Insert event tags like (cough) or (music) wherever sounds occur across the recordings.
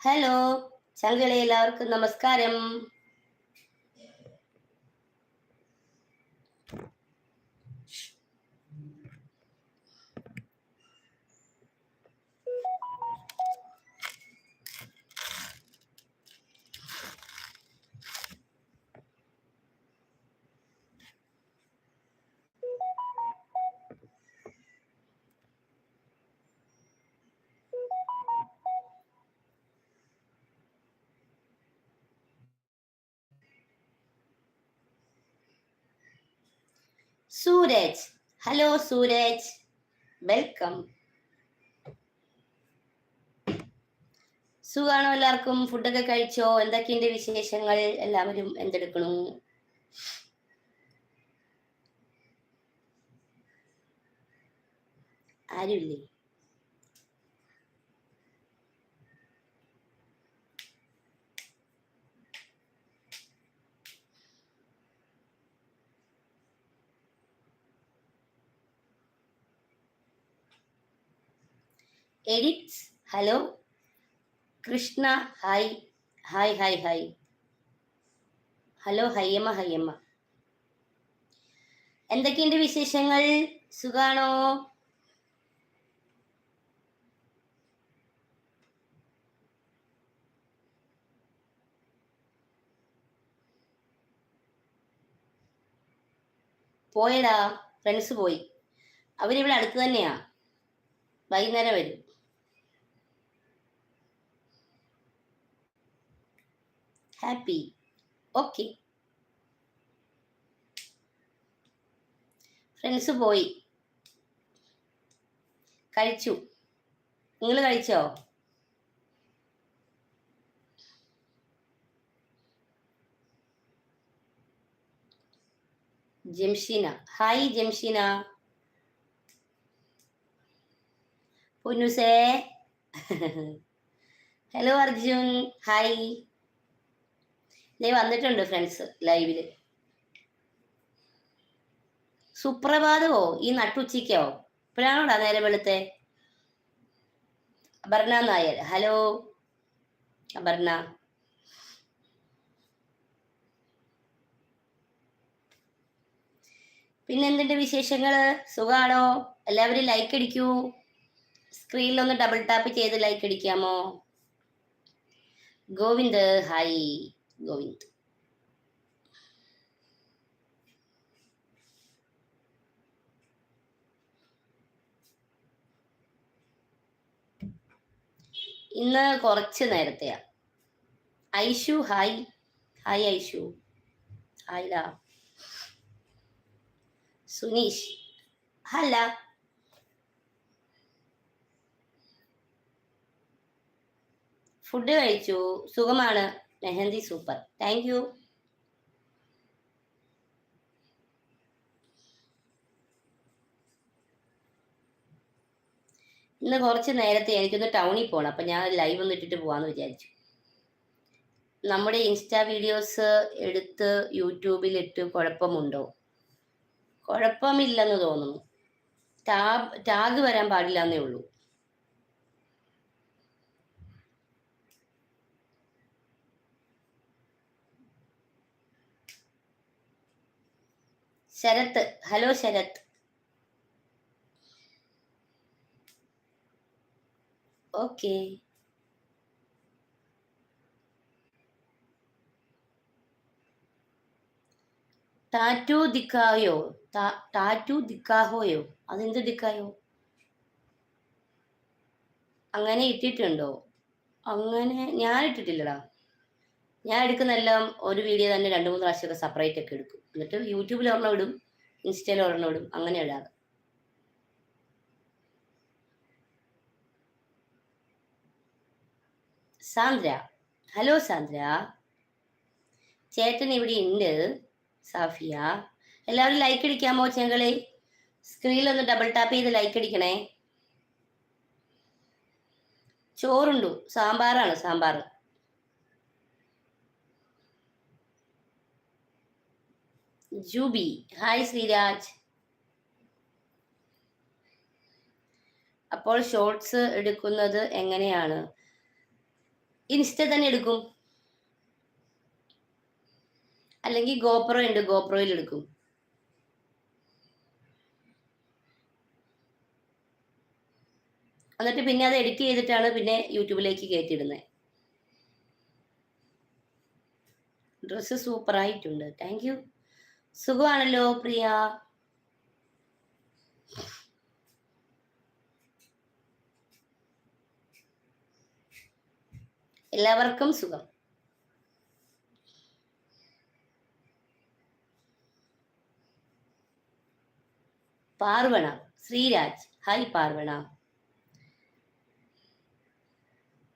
Hello ചങ്കളെ എല്ലാവർക്കും നമസ്കാരം. Sooraj. Hello Sooraj. Welcome സുഖാണോ എല്ലാവർക്കും? ഫുഡൊക്കെ കഴിച്ചോ? എന്തൊക്കെയുണ്ട് വിശേഷങ്ങൾ? എല്ലാവരും എന്തെടുക്കണു? ആരുമില്ലേ edits hello. Krishna hi. Hi hi hi. Hello ഹയ്യമ്മ ഹയ്യമ്മ. എന്തൊക്കെയുണ്ട് വിശേഷങ്ങൾ? സുഖാണോ? പോയടാ ഫ്രണ്ട്സ് പോയി. അവരിവിടെ അടുത്ത് തന്നെയാ. വൈകുന്നേരം വരും. ഹാപ്പി ഓക്കെ ഫ്രണ്ട്സ് പോയി. കഴിച്ചു. നിങ്ങൾ കഴിച്ചോ? ജംഷീന. ഹായ് ജംഷീന. പൊന്നുസേ. ഹലോ (laughs) അർജുൻ. ഹായ് ദേ വന്നിട്ടുണ്ട് ഫ്രണ്ട്സ് ലൈവിൽ സുപ്രഭാതമോ? ഈ നട്ടുച്ചയ്ക്കോ? ഇപ്പോഴാണോടാ നേരെ വെളുത്തെ? അപർണ നായർ ഹലോ. അപർണ. പിന്നെ എന്തുണ്ട് വിശേഷങ്ങൾ? സുഖാണോ? എല്ലാവരും ലൈക്ക് അടിക്കൂ. സ്ക്രീനിൽ ഒന്ന് ഡബിൾ ടാപ്പ് ചെയ്ത് ലൈക്ക് അടിക്കാമോ? ഗോവിന്ദ് ഹായ് ഗോവിന്ദ്. ഇന്ന് കുറച്ച് നേരത്തെയാ. ഐഷു ഹായ്. ഹായ് ഐഷു. ഹായ്ഡാ സുനീഷ്. ഹല ഫുഡ് കഴിച്ചു. സുഖമാണ്. മെഹന്തി സൂപ്പർ. Thank you. ഇന്ന് കുറച്ച് നേരത്തെ എനിക്കൊന്ന് ടൗണിൽ പോകണം അപ്പം ഞാൻ ലൈവ് ഒന്ന് ഇട്ടിട്ട് പോവാന്ന് വിചാരിച്ചു. നമ്മുടെ ഇൻസ്റ്റാ വീഡിയോസ് എടുത്ത് യൂട്യൂബിൽ ഇട്ട് കുഴപ്പമുണ്ടോ? കുഴപ്പമില്ലെന്ന് തോന്നുന്നു. ടാബ് ടാഗ് വരാൻ പാടില്ല എന്നേ ഉള്ളൂ. Sharath hello Sharath okay. Tattoo ദിക്കായോ tattoo ദിക്കാഹോയോ? അതെന്ത് ദിക്കായോ അങ്ങനെ ഇട്ടിട്ടുണ്ടോ? അങ്ങനെ ഞാൻ ഇട്ടിട്ടില്ലടാ ഞാൻ എടുക്കുന്നെല്ലാം ഒരു വീഡിയോ തന്നെ രണ്ട് മൂന്ന് പ്രാവശ്യമൊക്കെ സെപ്പറേറ്റ് ഒക്കെ എടുക്കും. എന്നിട്ട് യൂട്യൂബിൽ ഒരെണ്ണം ഇടും ഇൻസ്റ്റയിൽ ഒരെണ്ണം ഇടും അങ്ങനെ ഇടാറ്. സാന്ദ്ര. Hello Sandra. ചേട്ടൻ ഇവിടെ ഉണ്ട് സാഫിയ. എല്ലാവരും ലൈക്ക് അടിക്കാമോ ചെങ്കളെ? സ്ക്രീനിൽ ഒന്ന് ഡബിൾ ടാപ്പ് ചെയ്ത് ലൈക്ക് അടിക്കണേ. ചോറുണ്ടു? സാമ്പാറാണ് സാമ്പാർ ജൂബി. ഹായ് ശ്രീരാജ്. അപ്പോൾ ഷോർട്സ് എടുക്കുന്നത് എങ്ങനെയാണ്? ഇൻസ്റ്റ തന്നെ എടുക്കും. അല്ലെങ്കിൽ ഗോപ്രോ ഉണ്ട് ഗോപ്രോയിൽ എടുക്കും. എന്നിട്ട് പിന്നെ അത് എഡിറ്റ് ചെയ്തിട്ടാണ് പിന്നെ യൂട്യൂബിലേക്ക് കയറ്റിയിടുന്നത് ഡ്രസ്സ് സൂപ്പർ ആയിട്ടുണ്ട്. താങ്ക് യു സുഖമാണല്ലോ പ്രിയ. എല്ലാവർക്കും സുഖം. പാർവണ ശ്രീരാജ്. ഹായ് പാർവണ.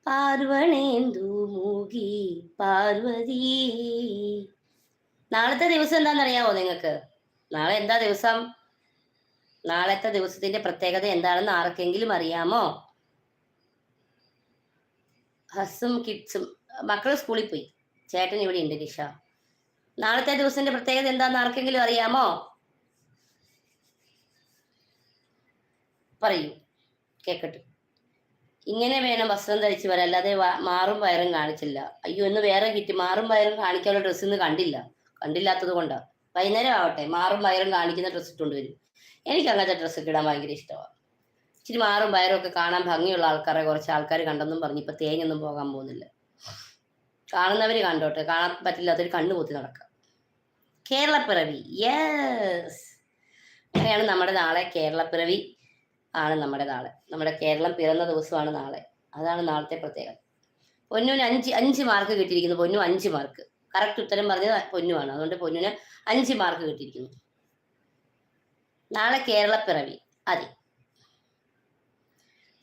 പാർവണേന്ദു മൂകി പാർവതി. നാളത്തെ ദിവസം എന്താണെന്നറിയാമോ നിങ്ങൾക്ക്? നാളെ എന്താ ദിവസം? നാളത്തെ ദിവസത്തിന്റെ പ്രത്യേകത എന്താണെന്ന് ആർക്കെങ്കിലും അറിയാമോ? ഹസും കിഡ്സും മക്കൾ സ്കൂളിൽ പോയി. ചേട്ടൻ ഇവിടെ ഉണ്ട് നിഷ. നാളത്തെ ദിവസത്തിന്റെ പ്രത്യേകത എന്താണെന്ന് ആർക്കെങ്കിലും അറിയാമോ? പറയൂ. കേക്കട്ടെ. ഇങ്ങനെ വേണം വസ്ത്രം ധരിച്ചു വരാൻ. അല്ലാതെ മാറും വയറും കാണിച്ചില്ല. അയ്യോ ഇന്ന് വേറെ കിട്ടി. മാറും വയറും കാണിക്കാനുള്ള ഡ്രസ്സ് ഇന്ന് കണ്ടില്ല. കണ്ടില്ലാത്തത് കൊണ്ടാ. വൈകുന്നേരം ആവട്ടെ മാറും വയറും കാണിക്കുന്ന ഡ്രസ്സ് ഇട്ടുകൊണ്ട് വരും. എനിക്ക് അങ്ങനത്തെ ഡ്രസ്സ് ഇടാൻ ഭയങ്കര ഇഷ്ടമാണ് ഇച്ചിരി മാറും വയറും ഒക്കെ കാണാൻ ഭംഗിയുള്ള ആൾക്കാരെ കുറച്ച് ആൾക്കാർ കണ്ടെന്നും പറഞ്ഞു ഇപ്പൊ തേങ്ങൊന്നും പോകാൻ പോകുന്നില്ല. കാണുന്നവര് കണ്ടോട്ടെ കാണാൻ പറ്റില്ലാത്തവര് കണ്ണു പൊത്തി നടക്കാം. കേരളപ്പിറവി യെസ് അങ്ങനെയാണ് നമ്മുടെ നാളെ കേരളപ്പിറവി ആണ് നമ്മുടെ നാളെ. നമ്മുടെ കേരളം പിറന്ന ദിവസമാണ് നാളെ. അതാണ് നാളത്തെ പ്രത്യേകത. പൊന്നുവിന് അഞ്ച് അഞ്ച് മാർക്ക് കിട്ടിയിരിക്കുന്നു പൊന്നു അഞ്ച് മാർക്ക് കറക്റ്റ് ഉത്തരം പറഞ്ഞത് പൊന്നുവാണ്. അതുകൊണ്ട് പൊന്നുവിന് അഞ്ച് മാർക്ക് കിട്ടിയിരിക്കുന്നു. നാളെ കേരളപ്പിറവി. അതെ.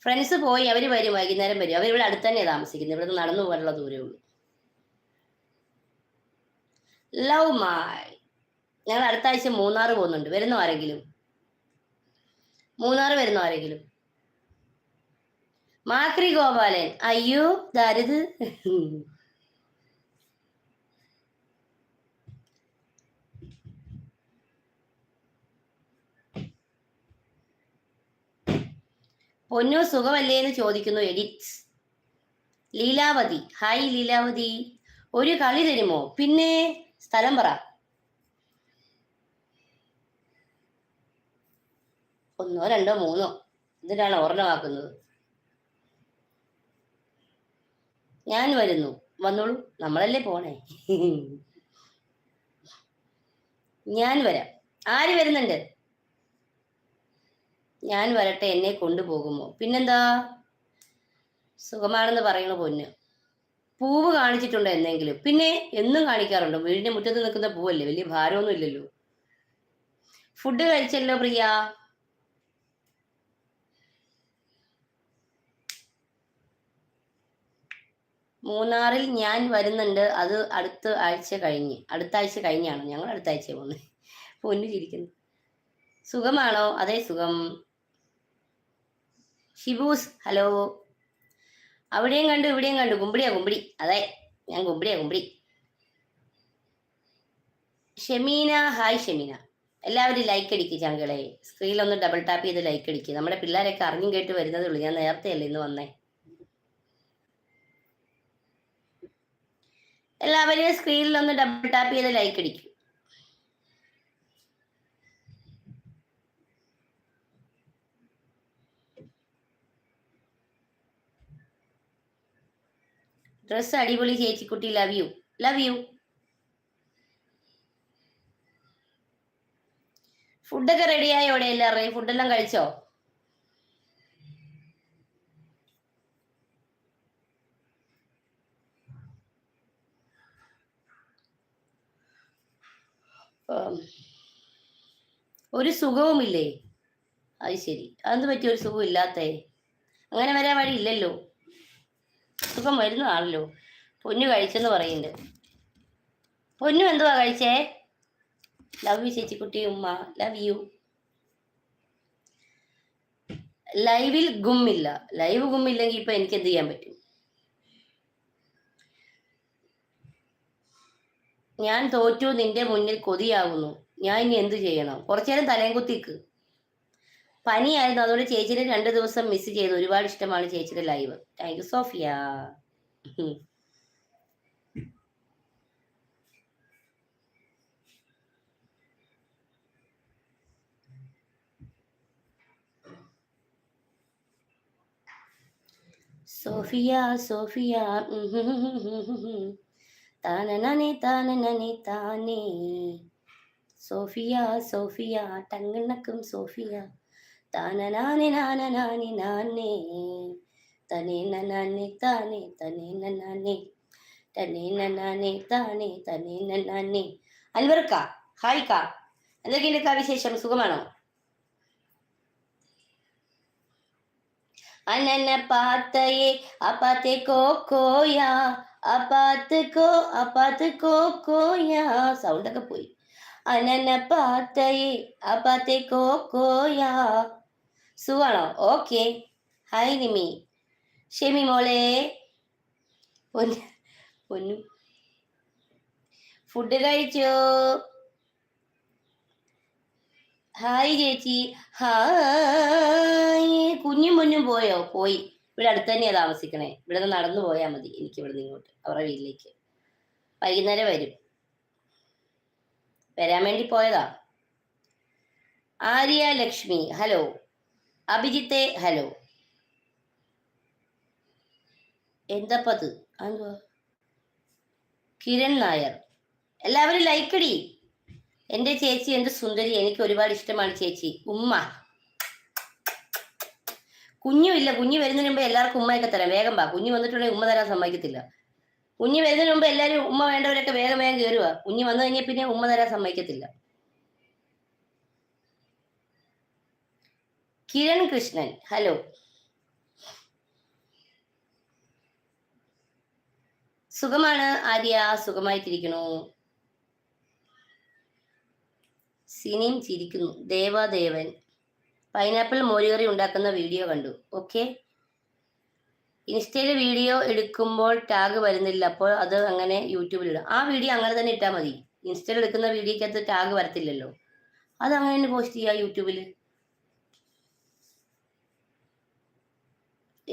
ഫ്രണ്ട്സ് പോയി അവർ വരും വൈകുന്നേരം വരും. അവരിവിടെ അടുത്ത് തന്നെ താമസിക്കുന്നത്. ഇവിടെ നിന്ന് നടന്നു പോകാനുള്ള ദൂരമേ ഉള്ളൂ. ലവ് മായി ഞങ്ങൾ അടുത്ത ആഴ്ച മൂന്നാർ പോകുന്നുണ്ട്. വരുന്നു ആരെങ്കിലും? മൂന്നാർ വരുന്നു ആരെങ്കിലും? മാക്രി ഗോപാലൻ അയ്യോ ദാരിത് പൊന്നു സുഖമല്ലേ എന്ന് ചോദിക്കുന്നു എഡിറ്റ്. ലീലാവതി. ഹായ് ലീലാവതി. ഒരു കളി തരുമോ? പിന്നെ സ്ഥലം പറ. ഒന്നോ രണ്ടോ മൂന്നോ. ഇതിലാണ് ഓർണമാക്കുന്നത് ഞാൻ വരുന്നു. വന്നോളൂ. നമ്മളല്ലേ പോണേ. ഞാൻ വരാം. ആര് വരുന്നുണ്ട്? ഞാൻ വരട്ടെ എന്നെ കൊണ്ടുപോകുമോ? പിന്നെന്താ? സുഖമാണെന്ന് പറയുന്ന പൊന്ന്. പൂവ് കാണിച്ചിട്ടുണ്ട് എന്നെങ്കിലും പിന്നെ എന്നും കാണിക്കാറുണ്ടോ. വീടിന്റെ മുറ്റത്ത് നിൽക്കുന്ന പൂവല്ലേ? വലിയ ഭാരമൊന്നും ഇല്ലല്ലോ. ഫുഡ് കഴിച്ചല്ലോ പ്രിയ. മൂന്നാറിൽ ഞാൻ വരുന്നുണ്ട്. അത് അടുത്ത ആഴ്ച കഴിഞ്ഞ്. അടുത്ത ആഴ്ച കഴിഞ്ഞാണ്? ഞങ്ങൾ അടുത്ത ആഴ്ച പോകുന്നത്. പൊന്നു ചിരിക്കുന്നു. സുഖമാണോ? അതെ സുഖം. ഷിബൂസ് ഹലോ. അവിടെയും കണ്ടു ഇവിടെയും കണ്ടു. കുമ്പിടിയാ കുമ്പിടി അതെ ഞാൻ കുമ്പിടിയാ കുമ്പിടി ഷെമീന ഹായ് ഷെമീന. എല്ലാവരും ലൈക്ക് അടിക്ക് ചങ്കളെ. സ്ക്രീനിലൊന്ന് ഡബിൾ ടാപ്പ് ചെയ്ത് ലൈക്ക് അടിക്കുക നമ്മുടെ പിള്ളേരൊക്കെ അറിഞ്ഞും കേട്ട് വരുന്നതേ ഉള്ളൂ. ഞാൻ നേരത്തെ അല്ലേ ഇന്ന് വന്നേ? എല്ലാവരും സ്ക്രീനിലൊന്ന് ഡബിൾ ടാപ്പ് ചെയ്ത് ലൈക്ക് അടിക്കും. ഡ്രസ് അടിപൊളി ചേച്ചിക്കുട്ടി ലവ് യു ലവ് യു ഫുഡൊക്കെ റെഡിയായോ ഇവിടെ എല്ലാവരുടെയും? ഫുഡെല്ലാം കഴിച്ചോ? ഒരു സുഖവുമില്ലേ? അത് ശരി. അതെന്ത് പറ്റിയ ഒരു സുഖം ഇല്ലാത്തേ അങ്ങനെ വരാൻ വഴി ഇല്ലല്ലോ സുഖം വരുന്നതാണല്ലോ പൊന്നു കഴിച്ചെന്ന് പറയുന്നുണ്ട്. പൊന്നു എന്തുവാ കഴിച്ചേ? ലവ് യു ചേച്ചിക്കുട്ടി ഉമ്മ. ലവ് യു ലൈവിൽ ഗുമ്മില്ല. ലൈവ് ഗുമ്മില്ലെങ്കിൽ ഇപ്പൊ എനിക്ക് എന്ത് ചെയ്യാൻ പറ്റും? ഞാൻ തോറ്റു നിന്റെ മുന്നിൽ കൊതിയാകുന്നു ഞാൻ ഇനി എന്തു ചെയ്യണം? കുറച്ചു നേരം തലയും കുത്തിക്ക് പനിയായിരുന്നു. അതുകൊണ്ട് ചേച്ചിനെ രണ്ട് ദിവസം മിസ് ചെയ്തു. ഒരുപാട് ഇഷ്ടമാണ് ചേച്ചിയുടെ live thank you Sofia. Sofia Sofia. താനനെ താനനെ താനേ. Sofia Sofia. തങ്ങണക്കും സോഫിയ. താനനാനെ നാനനാനി നാനേ തനേ നനാനെ താനേ തനേ നനാനെ തനേ നനാനെ താനേ തനേ നനാനെ അൻവർക്ക ഹായ് കാ എന്തൊക്കെയുണ്ട് വിശേഷം സുഖമാണോ അനന പാത്തയെ അപ്പാത്തെ കോക്കോയ അപ്പാത്ത് കോ അപ്പാത്ത് കോക്കോയ സൗണ്ട് ഒക്കെ പോയി അനന പാത്തയെ അപ്പാത്തെ കോക്കോയ സുഖാണോ? ഓക്കെ. ഹായ് നിമി. ഷെമി മോളെ. പൊന്നു ഫുഡ് കഴിച്ചോ? ഹായ് ചേച്ചി. ഹായ്. കുഞ്ഞും മുന്നും പോയോ? പോയി. ഇവിടെ അടുത്ത് തന്നെയാ താമസിക്കണേ. ഇവിടെ നിന്ന് നടന്നു പോയാൽ മതി. എനിക്ക് ഇവിടെ നിന്ന് ഇങ്ങോട്ട്. അവരുടെ വീട്ടിലേക്ക്. വൈകുന്നേരം വരും. വരാൻ വേണ്ടി പോയതാ. ആര്യ ലക്ഷ്മി. ഹലോ. അഭിജിത്തെ ഹലോ. എന്തപ്പത്? എന്തുവാ കിരൺ നായർ. എല്ലാവരും ലൈക്ക് ലൈക്കടി. എന്റെ ചേച്ചി എന്റെ സുന്ദരി എനിക്ക് ഒരുപാട് ഇഷ്ടമാണ് ചേച്ചി. ഉമ്മ. കുഞ്ഞുമില്ല കുഞ്ഞു വരുന്നതിന് മുമ്പ് എല്ലാവർക്കും ഉമ്മയൊക്കെ തരാം. വേഗം പാ കുഞ്ഞു വന്നിട്ടുണ്ടെങ്കിൽ ഉമ്മ തരാൻ സമ്മതിക്കത്തില്ല. കുഞ്ഞു വരുന്നതിന് മുമ്പ് എല്ലാവരും ഉമ്മ വേണ്ടവരൊക്കെ വേഗം വേഗം കയറുക കുഞ്ഞു വന്നു കഴിഞ്ഞാൽ പിന്നെ ഉമ്മ തരാൻ സമ്മതിക്കത്തില്ല. കിരൺ കൃഷ്ണൻ. ഹലോ സുഖമാണ് ആര്യ? സുഖമായിട്ടിരിക്കണു സിനിയും ചിരിക്കുന്നു. ദേവാദേവൻ. പൈനാപ്പിൾ മോരുകറി ഉണ്ടാക്കുന്ന വീഡിയോ കണ്ടു. ഓക്കെ ഇൻസ്റ്റയിൽ വീഡിയോ എടുക്കുമ്പോൾ ടാഗ് വരുന്നില്ല. അപ്പോൾ അത് അങ്ങനെ യൂട്യൂബിൽ ഇടാം. ആ വീഡിയോ അങ്ങനെ തന്നെ ഇട്ടാൽ മതി. ഇൻസ്റ്റയിൽ എടുക്കുന്ന വീഡിയോക്കകത്ത് ടാഗ് വരത്തില്ലല്ലോ. അത് അങ്ങനെ തന്നെ പോസ്റ്റ് ചെയ്യുക യൂട്യൂബിൽ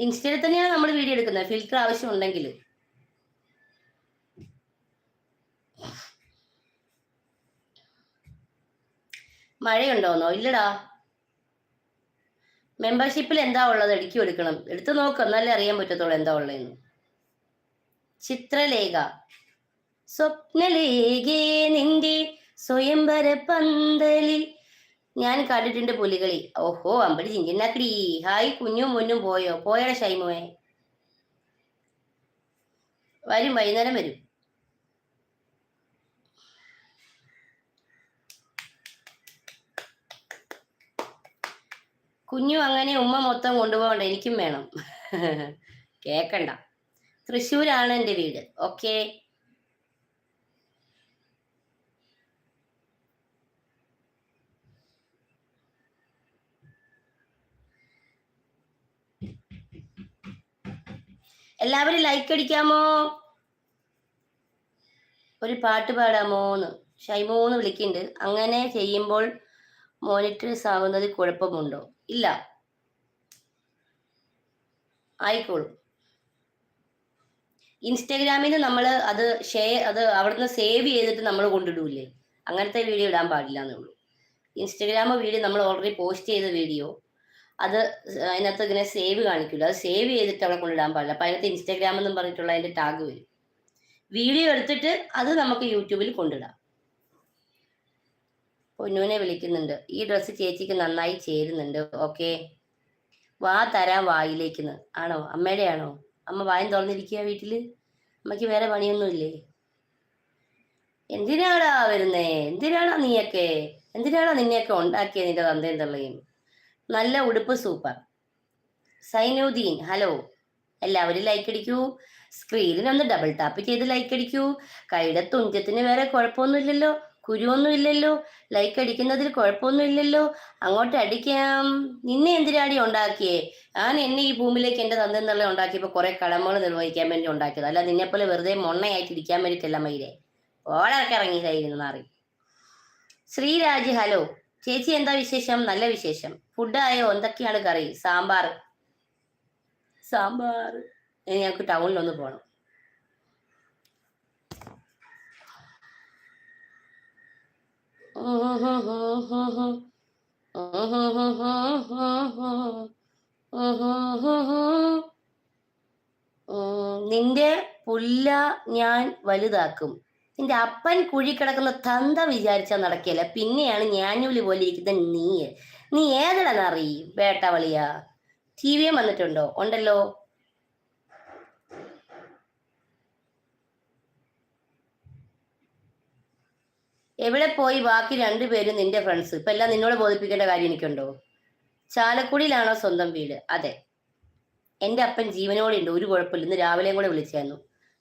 ഇൻസ്റ്റയിൽ തന്നെയാണ് നമ്മൾ വീഡിയോ എടുക്കുന്നത്. ഫിൽറ്റർ ആവശ്യം ഉണ്ടെങ്കിൽ മഴയുണ്ടോന്നോ ഇല്ലടാ. മെമ്പർഷിപ്പിൽ എന്താ ഉള്ളത്? എടുക്കി എടുക്കണം. എടുത്തു നോക്ക്. എന്നാലേ അറിയാൻ പറ്റത്തുള്ളൂ എന്താ ഉള്ളതെന്ന് ചിത്രലേഖ. സ്വപ്നലേഖേ നിന്റെ സ്വയംവര പന്തലിൽ ഞാൻ കണ്ടിട്ടുണ്ട് പുലികളി. ഓഹോ അമ്പടി ചിഞ്ചിന്നാക്കടി ഹായ് കുഞ്ഞും മുന്നും പോയോ? പോയട ഷൈമുവേ. വരും വൈകുന്നേരം വരും. കുഞ്ഞു അങ്ങനെ ഉമ്മ മൊത്തം കൊണ്ടുപോകണ്ട എനിക്കും വേണം. (laughs) കേക്കണ്ട. തൃശ്ശൂരാണ് എന്റെ വീട്. ഓക്കെ. എല്ലാവരും ലൈക്ക് അടിക്കാമോ? ഒരു പാട്ട് പാടാമോന്ന് ഷൈമോന്ന് വിളിക്കുന്നുണ്ട്. അങ്ങനെ ചെയ്യുമ്പോൾ മോണിറ്റേഴ്സ് ആവുന്നത് കുഴപ്പമുണ്ടോ? ഇല്ല. ആയിക്കോളും. ഇൻസ്റ്റഗ്രാമിൽ നമ്മൾ അത് ഷെയർ അത് അവിടുന്ന് സേവ് ചെയ്തിട്ട് നമ്മൾ കൊണ്ടിടൂലേ അങ്ങനത്തെ വീഡിയോ ഇടാൻ പാടില്ല എന്നേ ഉള്ളൂ. ഇൻസ്റ്റഗ്രാം വീഡിയോ നമ്മൾ ഓൾറെഡി പോസ്റ്റ് ചെയ്ത വീഡിയോ അത് അതിനകത്ത് ഇങ്ങനെ സേവ് കാണിക്കില്ല അത് സേവ് ചെയ്തിട്ട് അവിടെ കൊണ്ടിടാൻ പാടില്ല. അപ്പം അതിനകത്ത് ഇൻസ്റ്റാഗ്രാം എന്നും പറഞ്ഞിട്ടുള്ള അതിന്റെ ടാഗ് വരും. വീഡിയോ എടുത്തിട്ട് അത് നമുക്ക് യൂട്യൂബിൽ കൊണ്ടിടാം പൊന്നുവിനെ വിളിക്കുന്നുണ്ട്. ഈ ഡ്രസ്സ് ചേച്ചിക്ക് നന്നായി ചേരുന്നുണ്ട്. ഓക്കെ. വാ തരാം വായിലേക്കുന്ന് ആണോ? അമ്മയുടെ ആണോ? അമ്മ വായം തുറന്നിരിക്കുക വീട്ടിൽ? അമ്മയ്ക്ക് വേറെ പണിയൊന്നുമില്ലേ? എന്തിനാടാ വരുന്നേ? എന്തിനാടാ നീയൊക്കെ? എന്തിനാടാ നിന്നെയൊക്കെ ഉണ്ടാക്കിയത് നിന്റെ തന്തയും നല്ല ഉടുപ്പ് സൂപ്പർ. സൈനുദ്ദീൻ ഹലോ എല്ലാവരും ലൈക്ക് അടിക്കൂ. സ്ക്രീനിൽ ഒന്ന് ഡബിൾ ടാപ്പ് ചെയ്ത് ലൈക്ക് അടിക്കൂ. കൈയുടെ തുഞ്ചത്തിന് വേറെ കുഴപ്പമൊന്നുമില്ലല്ലോ. കുരുവൊന്നും ഇല്ലല്ലോ. ലൈക്ക് അടിക്കുന്നതിൽ കുഴപ്പമൊന്നും ഇല്ലല്ലോ. അങ്ങോട്ട് അടിക്കാം. നിന്നെ എന്തിനാടി ഉണ്ടാക്കിയേ? ഞാൻ എന്നെ ഈ ഭൂമിയിലേക്ക് എന്റെ തന്തെന്നുള്ള ഉണ്ടാക്കിയപ്പോ കുറെ കടമകൾ നിർവഹിക്കാൻ വേണ്ടി ഉണ്ടാക്കിയത്. അല്ല നിന്നെപ്പോലെ വെറുതെ മൊണ്ണയായിട്ട് ഇരിക്കാൻ വേണ്ടിയിട്ടല്ല മയിലെ ഓളൊക്കെ ഇറങ്ങി കയ്യിൽ മാറി. ശ്രീരാജ് ഹലോ ചേച്ചി എന്താ വിശേഷം? നല്ല വിശേഷം. ഫുഡ് ആയോ? എന്തൊക്കെയാണ് കറി? സാമ്പാർ. സാമ്പാർ. ഞങ്ങൾക്ക് ടൗണിലൊന്ന് പോണം. നിന്റെ പുല്ല ഞാൻ വലുതാക്കും. നിന്റെ അപ്പൻ കുഴി കിടക്കുന്ന തന്ത വിചാരിച്ചാൽ നടക്കില്ല? പിന്നെയാണ് ഞാനൂലി പോലെ ഇരിക്കുന്ന നീ. നീ ഏതിടാന്നറി വേട്ടവളിയാ? ടി വി വന്നിട്ടുണ്ടോ? ഉണ്ടല്ലോ. എവിടെ പോയി ബാക്കി രണ്ടുപേരും നിന്റെ ഫ്രണ്ട്സ് ഇപ്പൊ എല്ലാം നിന്നോട് ബോധിപ്പിക്കേണ്ട കാര്യം എനിക്കുണ്ടോ? ചാലക്കുടിയിലാണോ സ്വന്തം വീട്? അതെ. എന്റെ അപ്പൻ ജീവനോടെ ഉണ്ട് ഒരു കുഴപ്പമില്ല. ഇന്ന് രാവിലെയും കൂടെ വിളിച്ചായിരുന്നു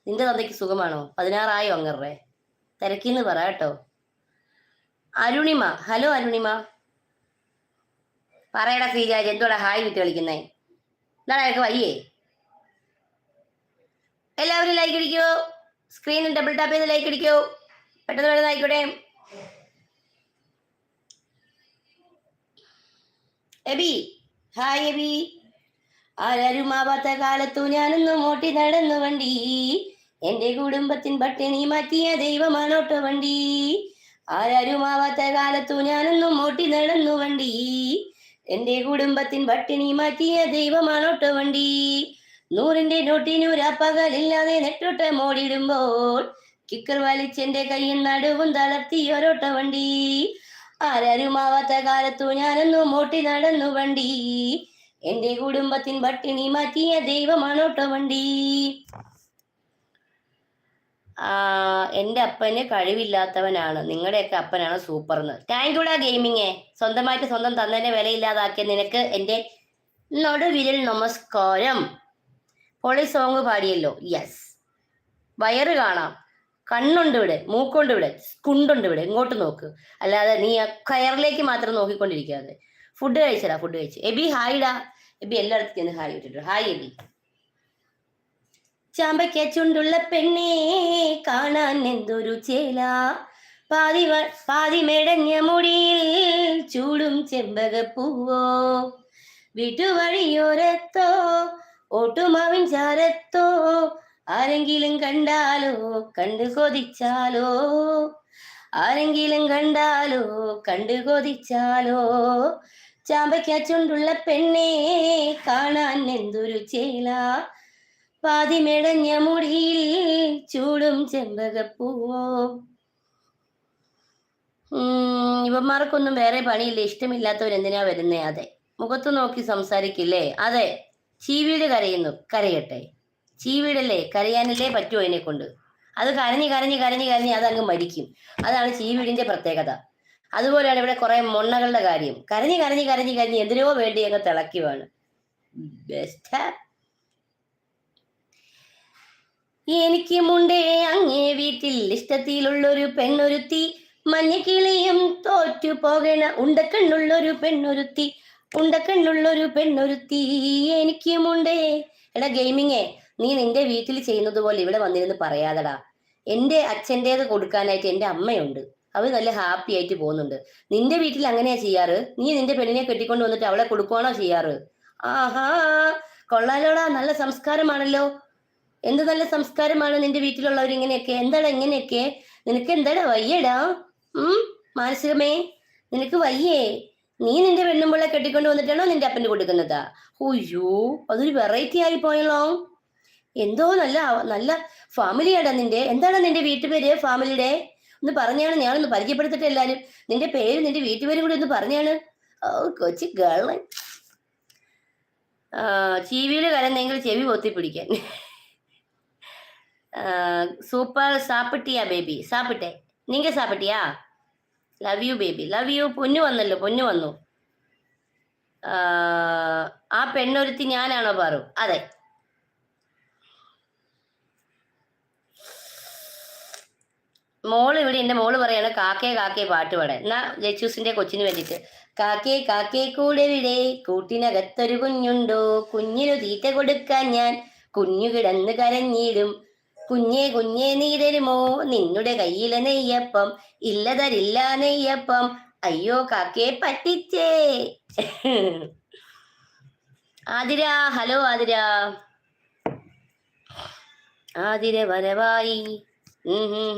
നിന്റെ തന്തയ്ക്ക് സുഖമാണോ? പതിനാറായോ അങ്ങറേ തിരക്കിന്ന് പറ കേട്ടോ. അരുണിമ ഹലോ അരുണിമ. പറയടാ ശ്രീരാജ് എന്തോടാ ഹായ് വിട്ട് കളിക്കുന്നേ? എന്താണ് അയാൾക്ക് വയ്യേ എല്ലാവരും ലൈക്ക് അടിക്കോ. സ്ക്രീനിൽ ഡബിൾ ടാപ്പ് ചെയ്ത് ലൈക്ക് അടിക്കോ. പെട്ടെന്ന് പെട്ടെന്ന് ആയിക്കോട്ടെ. AB hi AB. ആരാരുമാവാത്ത കാലത്തു ഞാനൊന്നും ഓട്ടി നടന്നു വണ്ടി. എന്റെ കുടുംബത്തിൻ പട്ടിണി മാറ്റിയ ദൈവമാണോട്ടോ വണ്ടി? ആരാരുമാവാത്ത കാലത്തു ഞാനൊന്നും ഓട്ടി നടന്നു വണ്ടി. എന്റെ കുടുംബത്തിൻ പട്ടിണി മാറ്റിയ ദൈവമാണോട്ടോ വണ്ടി? നൂറിന്റെ നോട്ടിനൂരാപ്പകലില്ലാതെ നെട്ടോട്ട മോടിയിടുമ്പോൾ കിക്കർ വലിച്ചെന്റെ കയ്യിൽ നടുവും തളർത്തി ഒരോട്ട വണ്ടി. ആരാരുമാവാത്ത കാലത്തു ഞാനൊന്നും ഓട്ടി നടന്നു വണ്ടി. എന്റെ കുടുംബത്തിൻ പട്ടിണി മാറ്റിയ ദൈവമാണോട്ടോ വണ്ടി? എന്റെ അപ്പന് കഴിവില്ലാത്തവനാണ്. നിങ്ങളുടെയൊക്കെ അപ്പനാണ് സൂപ്പർന്ന്. താങ്ക് യുടാ ഗെയിമിങ്ങേ സ്വന്തമായിട്ട് സ്വന്തം തന്നതിനെ വിലയില്ലാതാക്കിയ നിനക്ക് എന്റെ നടുവിരൽ നമസ്കാരം. പൊളി സോങ് പാടിയല്ലോ. യെസ് വയറ് കാണാം. കണ്ണുണ്ട് ഇവിടെ. മൂക്കുണ്ട് ഇവിടെ. കുണ്ടുണ്ട് ഇവിടെ. ഇങ്ങോട്ട് നോക്ക്. അല്ലാതെ നീ കയറിലേക്ക് മാത്രം നോക്കിക്കൊണ്ടിരിക്കാതെ. ഫുഡ് കഴിച്ചടാ ഫുഡ് കഴിച്ചു. എബി ഹായിടാ എബി എല്ലായിടത്തും ഹായ് ഇട്ടിട്ടു ഹായ് എബി. ചാമ്പയ്ക്ക ചുണ്ടുള്ള പെണ്ണേ കാണാൻ എന്തൊരു ചേല. പാതി പാതി മെടഞ്ഞ മുടിയിൽ ചൂടും ചെമ്പകപ്പൂവോ വീട്ടുവഴിയോരത്തോ ഓട്ടുമാവിൻ ചാരത്തോ ആരെങ്കിലും കണ്ടാലോ കണ്ടു കൊതിച്ചാലോ. ആരെങ്കിലും കണ്ടാലോ കണ്ടു കൊതിച്ചാലോ. ചാമ്പയ്ക്ക ചുണ്ടുള്ള പെണ്ണേ കാണാൻ എന്തൊരു ചേല. പാതി മെടഞ്ഞ മുടിയിൽ ചൂടും ചെമ്പകപ്പൂവോ? ഇവന്മാർക്കൊന്നും വേറെ പണിയില്ല. ഇഷ്ടമില്ലാത്തവർ എന്തിനാ വരുന്നേ? അതെ. മുഖത്ത് നോക്കി സംസാരിക്കില്ലേ? അതെ. ചീവീട് കരയുന്നു. കരയട്ടെ. ചീവീടല്ലേ? കരയാനല്ലേ പറ്റൂ അതിനെ കൊണ്ട് അത് കരഞ്ഞ് കരഞ്ഞ് കരഞ്ഞ് കരഞ്ഞ് അതങ്ങ് മരിക്കും. അതാണ് ചീവീടിന്റെ പ്രത്യേകത. അതുപോലെയാണ് ഇവിടെ കുറെ മൊണ്ണകളുടെ കാര്യം. കരഞ്ഞ് കരഞ്ഞ് കരഞ്ഞ് കരഞ്ഞ് എന്തിനോ വേണ്ടി അങ്ങ് തിളക്കുവാണ് ബെസ്റ്റ് എനിക്ക് മുണ്ടേ അങ്ങേ വീട്ടിൽ ഇഷ്ടത്തിലുള്ളൊരു പെണ്ണൊരുത്തി. മഞ്ഞക്കിളിയും തോറ്റു പോകണ ഉണ്ടക്കണ്ണുള്ളൊരു പെണ്ണൊരുത്തി. ഉണ്ടക്കണ്ണുള്ളൊരു പെണ്ണൊരുത്തി എനിക്ക് മുണ്ടേ. എടാ ഗെയിമിങ്ങേ നീ നിന്റെ വീട്ടിൽ ചെയ്യുന്നത് പോലെ ഇവിടെ വന്നിരുന്ന് പറയാതടാ. എന്റെ അച്ഛന്റെത് കൊടുക്കാനായിട്ട് എന്റെ അമ്മയുണ്ട്. അവർ നല്ല ഹാപ്പി ആയിട്ട് പോകുന്നുണ്ട്. നിന്റെ വീട്ടിൽ അങ്ങനെയാ ചെയ്യാറ്? നീ നിന്റെ പെണ്ണിനെ കെട്ടിക്കൊണ്ട് വന്നിട്ട് അവളെ കൊടുക്കുവാണോ ചെയ്യാറ്? ആഹാ കൊള്ളാലോടാ. നല്ല സംസ്കാരമാണല്ലോ. എന്ത് നല്ല സംസ്കാരമാണ് നിന്റെ വീട്ടിലുള്ളവർ ഇങ്ങനെയൊക്കെ? എന്താണ് ഇങ്ങനെയൊക്കെ? നിനക്ക് എന്താടാ വയ്യടാ? ഉം? മാനസികമേ നിനക്ക് വയ്യേ. നീ നിന്റെ പെണ്ണുമ്പിളെ കെട്ടിക്കൊണ്ട് വന്നിട്ടാണോ നിന്റെ അപ്പന് കൊടുക്കുന്നത്? അയ്യോ അതൊരു വെറൈറ്റി ആയി പോയല്ലോ. എന്തോ നല്ല നല്ല ഫാമിലിയാടാ നിന്റെ. എന്താണ് നിന്റെ വീട്ടുപേര് ഫാമിലിയുടെ? ഒന്ന് പറഞ്ഞാണ് ഞാനൊന്ന് പരിചയപ്പെടുത്തിട്ട് എല്ലാരും. നിന്റെ പേര് നിന്റെ വീട്ടുപേരും കൂടി ഒന്ന് പറഞ്ഞാണ്. ഓ കൊച്ചി ആ ചീവിയിൽ കരന്നെങ്കിൽ ചെവി പൊത്തി പിടിക്കാൻ സൂപ്പർ സാപ്പിട്ടിയാ ബേബി. സാപ്പിട്ടെ. நீங்க സാപ്പിട്ടിയാ? Love you baby love you പൊന്നു വന്നല്ലോ പൊന്നു വന്നു. ആ, പെണ്ണൊരുത്തി ഞാനാണോ പാറു? അതെ. മോൾ ഇവിടെ എന്റെ മോൾ പറയാണ് കാക്കേ കാക്കേ പാട്ട് പാടാൻ. എന്നാ ജച്ചൂസിന്റെ കൊച്ചിന് വേണ്ടിട്ട്. കാക്കേ കാക്കേ കൂടെ വിടെ കൂട്ടിനകത്തൊരു കുഞ്ഞുണ്ടോ? കുഞ്ഞിനു തീറ്റ കൊടുക്കാൻ ഞാൻ കുഞ്ഞു കിടന്ന് കരഞ്ഞിടും. കുഞ്ഞേ കുഞ്ഞേ നീ തരുമോ നിന്നുടെ കയ്യിലെ നെയ്യപ്പം ഇല്ല തരില്ല നെയ്യപ്പം. അയ്യോ കാക്കയെ പറ്റിച്ചേ. ആതിര ഹലോ ആതിര. ആതിര വരവായി. ഉം ഹും